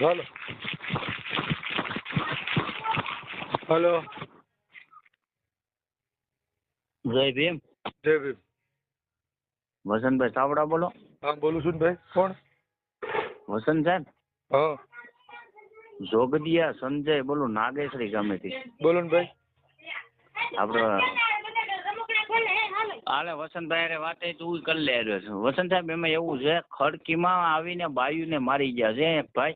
હાલો. હાલો. જય ભીમ. જય ભીમ. વસંતભાઈ ચાવડા બોલો. હા બોલું છું ભાઈ. કોણ? વસંત સાહેબ? હા. જોગદિયા સંજય બોલું નાગેશ્વરી ગામેથી. બોલો ને ભાઈ. આપડે હાલે વસંતભાઈ અરે વાત તું કરી લે વસંત સાહેબ એમાં એવું છે ખડકીમાં આવીને બાયુને મારી ગયા છે એક ભાઈ.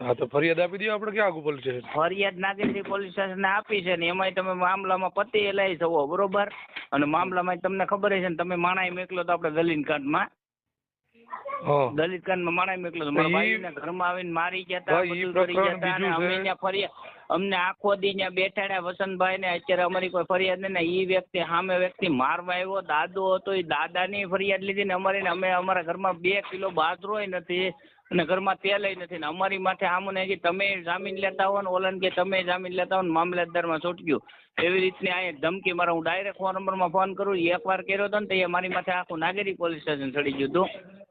હા તો ફરિયાદ આપી દઈએ આપણે ક્યાં આગુ પોલીસ સ્ટેશન. ફરિયાદ નાગેશ્વરી પોલીસ સ્ટેશન આપી છે ને એમાંય તમે મામલામાં પતિ લઈ છો બરોબર? અને મામલામાં તમને ખબર છે ને તમે માણાઈ મેકલો તો આપણે દલીલ કાંડમાં. દલિત કાંડમાં માણાઈ મેકલો તો મારા ભાઈને ઘરમાં આવીને મારી ગયા હતા બધું કરી ગયા હતા અને અમે ત્યાં ફરિયાદ અમને આખો દી ત્યાં બેઠાડ્યા વસંતભાઈ ને અત્યારે અમારી કોઈ ફરિયાદ નહીં ને એ વ્યક્તિ સામે વ્યક્તિ મારવા આવ્યો દાદો હતો એ દાદાની ફરિયાદ લીધી ને અમારી ને અમે અમારા ઘરમાં બે કિલો બાજરો નથી અને ઘરમાં તેલય નથી ને અમારી માથે આમને કે તમે જામીન લેતા હો ને ઓલન કે તમે જામીન લેતા હો ને મામલતદારમાં છૂટક્યું એવી રીતની આ ધમકી મારા હું ડાયરેક્ટ ફોન નંબરમાં ફોન કરું એક વાર કર્યો હતો ને તો એ મારી માથે આખું નાગેરી પોલીસ સ્ટેશન ચડી ગયું હતું.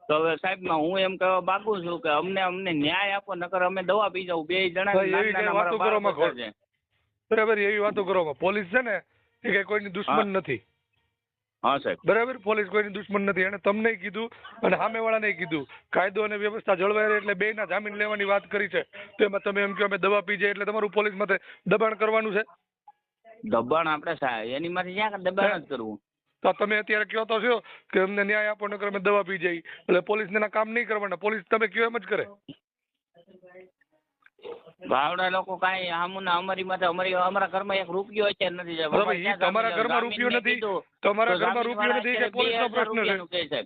તો હવે સાહેબમાં હું એમ કહેવા માંગુ છું કે અમને અમને ન્યાય આપો નકર અમે દવા પી જાવ બે જણા એવી વાતો કરવામાં બરાબર એવી વાતો કરો પોલીસ છે ને એ કઈ કોઈની દુશ્મન નથી. હા સાહેબ. બરાબર? પોલીસ કોઈની દુશ્મન નથી. એને તમને કીધું અને સામેવાળાને કીધું. કાયદો અને વ્યવસ્થા જળવાઈ રહે એટલે બેયના જામીન લેવાની વાત કરી છે. તો એમાં તમે એમ કહો અમે દવા પી જાય એટલે તમારું પોલીસ માટે દબાણ કરવાનું છે? દબાણ આપણે સાહેબ એની માથે ક્યાં દબાણ જ કરવું. તો તમે અત્યારે કહો તો છો કે અમને ન્યાય આપો નકર અમે દવા પી જઈ એટલે પોલીસને એના કામ નહીં કરવાના. પોલીસ તમે કહો એમ જ કરે. ભાવડા લોકો કાંઈ આમુના અમારી માથે અમારી અમારા ઘરમાં એક રૂપિયો છે નથી તમારા ઘરમાં રૂપિયો નથી, તમારા ઘરમાં રૂપિયો નથી કે પોલીસનો પ્રશ્ન છે.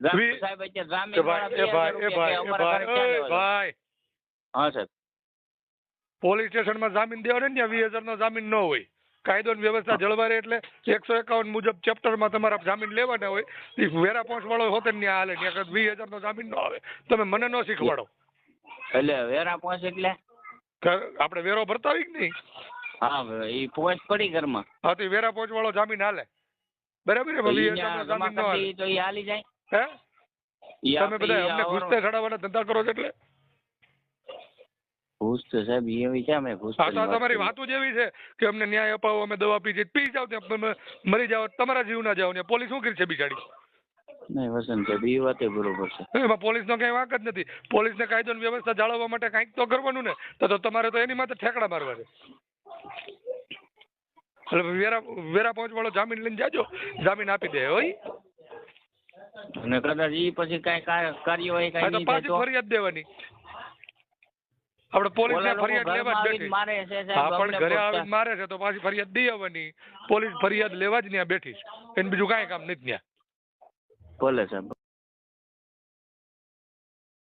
સાહેબ. એ ભાઈ એ ભાઈ એ ભાઈ એ ભાઈ હા સાહેબ. પોલીસ સ્ટેશનમાં જામીન દેવાનો ને વીસ હજારનો જામીન ન હોય. કાયદો ની વ્યવસ્થા જળવાય રહે એટલે એકસો એકાવન મુજબ ચેપ્ટરમાં તમારા જામીન લેવાના હોય એ વેરા પહોંચ વાળો હોતે ને હાલે વીસ હજારનો જામીન ન આવે. તમે મને ન શીખવાડો. એટલે વેરા પહોંચ એટલે? આપણે વેરો ભરતા હોય કે નહીં? હા એ પહોંચ પડી ઘરમાં. હા તો વેરા પહોંચ વાળો જામીન હાલે. બરાબર જામીન ન હાલે. તો એ હાલી જાય. હે? તમે બધા અમને ઘૂસતે ખડાવવાના ધંધા કરો છો એટલે? ઘૂસ તો સાહેબ એવી છે અમે ઘૂસ આ તમારી વાત જ એવી છે કે અમને ન્યાય અપાવો અમે દવા પી જઈએ પી જાવ તમે મરી જાવ તમારા જીવ ના જાવ ને પોલીસ શું કરી છે બિચારી. નહીં વસંત સાહેબ ઈ વાતે બરોબર છે. એમાં પોલીસનો કઈ વાંક જ નથી. પોલીસને કાયદો અને વ્યવસ્થા જાળવવા માટે કાંઈક તો કરવાનું ને. તો તમારે તો એની માથે ઠેકડા મારવા છે. એટલે વેરા વેરા પહોંચ વાળો જામીન લઈને જાજો. જામીન આપી દે હોય અને કદાચ ઈ પછી કઈ કાર્યવાહી કઈ તો નહીં થાય તો? ફરિયાદ દેવાની. આપણે પોલીસ ને ફરિયાદ લેવા જ બેઠી. મારે છે પણ ઘરે. આવીને મારે છે તો પાછી ફરિયાદ દઈ આવવાની. પોલીસ ફરિયાદ લેવા જ ત્યાં બેઠી એને બીજું કાંઈ કામ નથી ત્યાં ભલે સાહેબ.